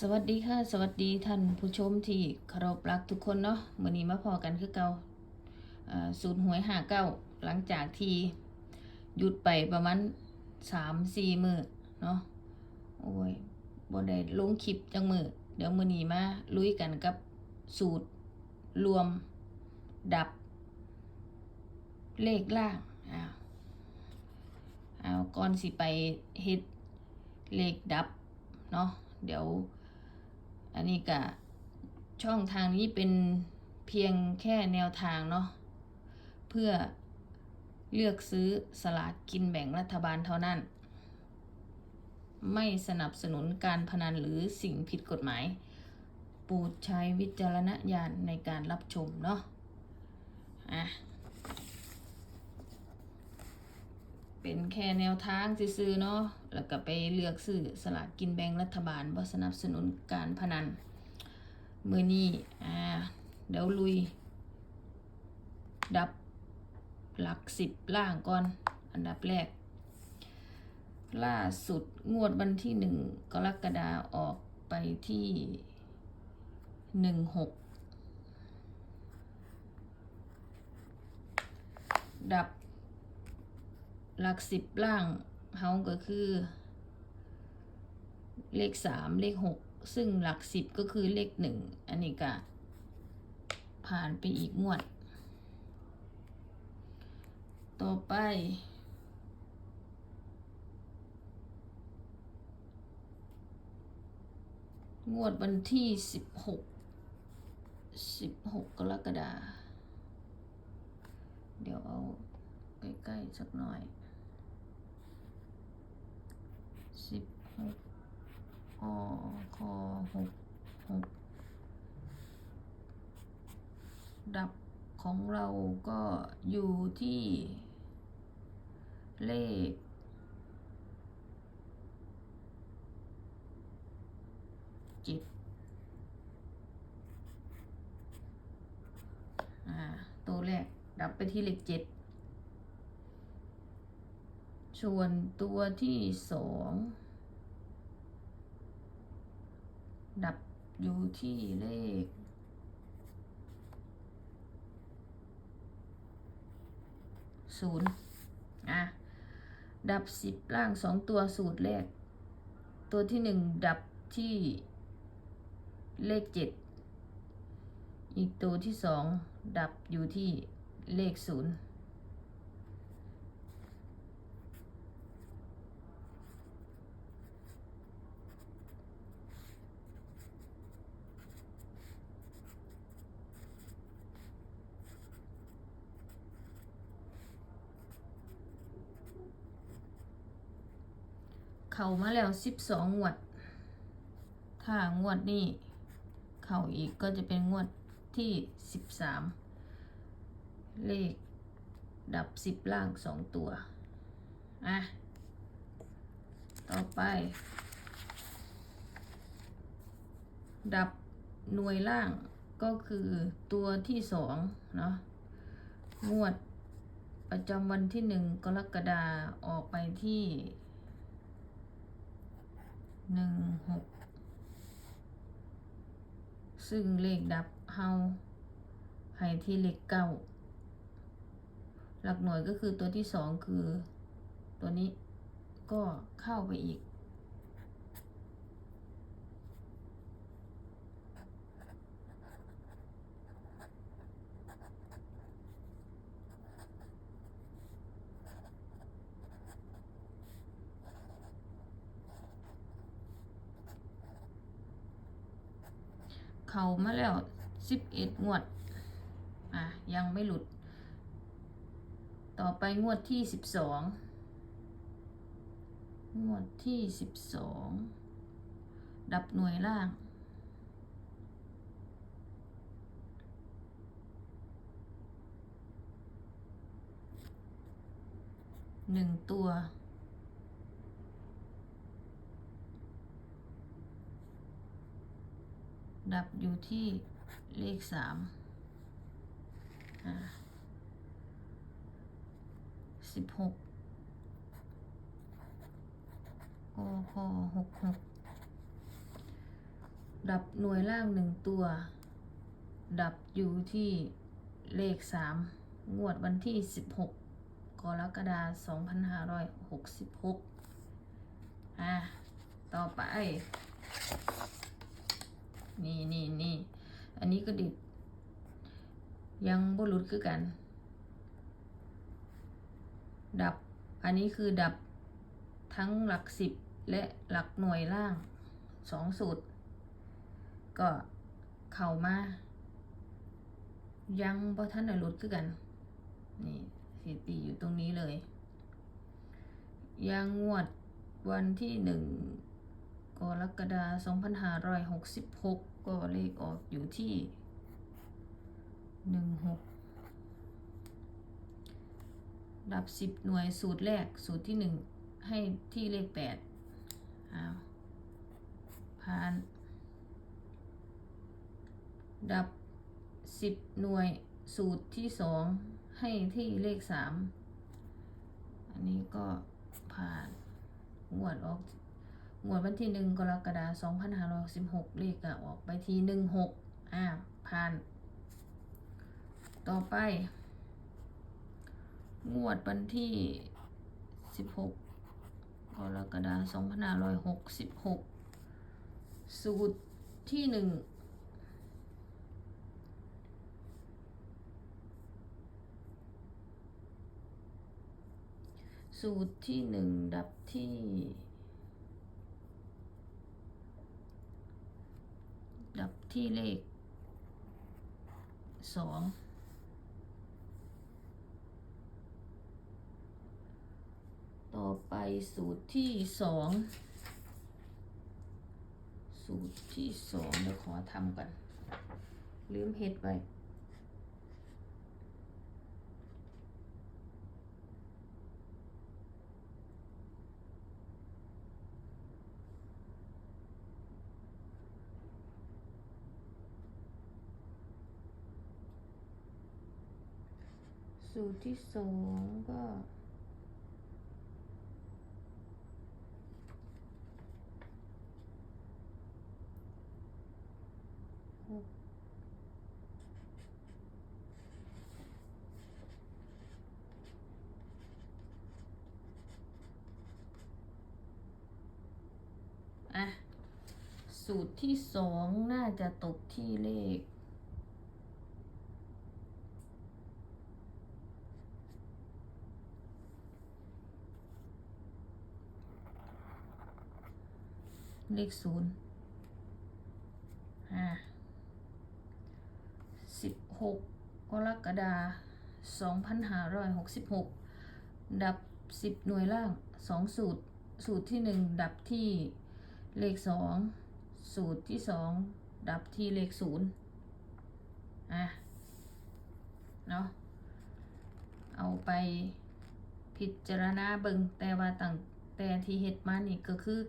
สวัสดีค่ะ สวัสดีท่านผู้ชมที่เคารพรักทุกคนเนาะมื้อนี้มาพอกันคือเกาศูนย์หวยหาเก้าหลังจากที่หยุดไปประมาณสามสี่มือเนาะโอ้ยบ่ได้ลงคลิปจังมือเดี๋ยวมื้อนี้มาลุยกันกับสูตรรวมดับ เลขล่างอ้าวเอาก่อนสิไปเฮ็ดเลขดับเนาะเดี๋ยว อันนี้ก็ช่องทางนี้เป็นเพียงแค่แนวทางเนาะเพื่อเลือกซื้อสลากกินแบ่งรัฐบาลเท่านั้น ไม่สนับสนุนการพนันหรือสิ่งผิดกฎหมายโปรดใช้วิจารณญาณในการรับชมเนาะอะ เป็นแค่แนวทางซื้อเนาะ แล้วก็ไปเลือกซื้อสลากกินแบ่งรัฐบาลบ่สนับสนุนการพนัน มือนี้อ่า เดี๋ยวลุย ดับหลักสิบล่างก่อน อันดับแรก ล่าสุดงวดวันที่หนึ่งกรกฎาออกไปที่หนึ่งหกดับ หลักสิบล่างเฮาก็คือ เลขสามเลขหกซึ่งหลักสิบก็คือเลขหนึ่งอันนี้ก็ผ่านไปอีกงวด ต่อไป งวดวันที่สิบหกสิบหกกรกฎาเดี๋ยวเอาใกล้ ๆ สักหน่อย สิบหกอคอหกหกดับของเราก็อยู่ที่ เลขเจ็ดอ่าตัวแรก ดับไปที่เลขเจ็ด ส่วนตัวที่สองดับอยู่ที่เลขศูนย์อะ ดับสิบล่างสองตัวสูตรแรก ตัวที่หนึ่งดับที่เลขเจ็ดอีกตัวที่สองดับอยู่ที่เลขศูนย์ เข้ามาแล้วสิบสองงวด ถ้างวดนี้ เข้าอีกก็จะเป็นงวดที่สิบสามเลขดับสิบล่างสองตัว อะ ต่อไป ดับหน่วยล่างก็คือตัวที่สองเนาะ งวดประจำวันที่หนึ่งกรกฎาออกไปที่ หกซึ่งเลขดับเฮาให้ที่เลขเก้าหลักหน่วยก็คือตัวที่สองคือ ตัวนี้ก็เข้าไปอีก เขามาแล้วสิบเอ็ดงวด อะ ยังไม่หลุด ต่อไปงวดที่สิบสองงวดที่สิบสองดับหน่วยล่าง หนึ่งตัว ดับอยู่ที่เลขสามสิบหกโอคหกหกดับหน่วยล่างหนึ่งตัว ดับอยู่ที่เลขสามงวดวันที่สิบหกกรกฎาสองพันห้าร้อยหกสิบหกอะต่อไป นี่นี่นี่อันนี้ก็ดิบยังบหลุดคือกัน ดับ อันนี้คือดับทั้งหลักสิบและหลักหน่วยล่างสองสูตร ก็เข้ามา ยังพอท่านได้หลุดคือกัน นี่สีตีอยู่ตรงนี้เลย ยังงวดวันที่หนึ่ง รกฎาคม2566 ก็เลขออกอยู่ที่ 16 ดับ 10 หน่วยสูตรแรกสูตรที่ 1 ให้ที่เลข 8 อ้าวผ่าน ดับ 10 หน่วยสูตรที่ 2 ให้ที่เลข 3 อันนี้ก็ผ่านงวดออก งวดวันที่หนึ่งกรกฎาคม2516เลขก็ออกไปที่16อ่าผ่าน ต่อไป งวดวันที่ 16กรกฎาคม2566 สูตรที่หนึ่งสูตรที่หนึ่งดับที่ ดับ ที่เลขสองต่อไปสูตรที่สองสูตรที่สองเดี๋ยวขอทำกันลืมเฮ็ดไว้ สูตรที่สองก็หกอะ สูตรที่สองน่าจะตกที่เลข เลขศูนย์อ่าสิบหกกรกฎาสองพันห้าร้อยหกสิบหกดับสิบหน่วยล่างสองสูตร สูตรที่หนึ่งดับที่เลขสองสูตรที่สองดับที่เลขศูนย์อะเนาะเอาไปพิจารณาเบิงแต่ว่าต่างแต่ที่เฮ็ดมานี่ก็คือ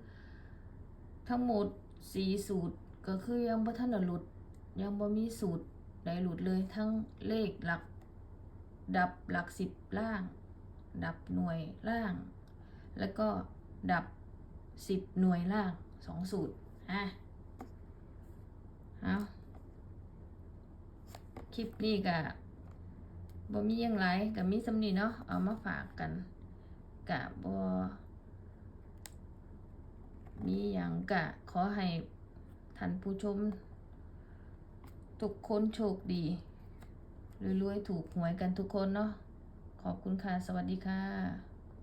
ทั้งหมดสีสูตรก็คือยังบ่ทันหลุด ยังบ่มีสูตรใดหลุดเลยทั้งเลขหลัก ดับหลักสิบล่าง ดับหน่วยล่าง แล้วก็ดับสิบหน่วยล่างสองสูตรอะเอาคลิปนี้ก็บ่มียังไรก็มีสำนีเนาะเอามาฝากกันกะบ่ มีอย่างกะ ขอให้ท่านผู้ชม ทุกคนโชคดีรวยๆถูกหวยกันทุกคนเนาะขอบคุณค่ะ สวัสดีค่ะ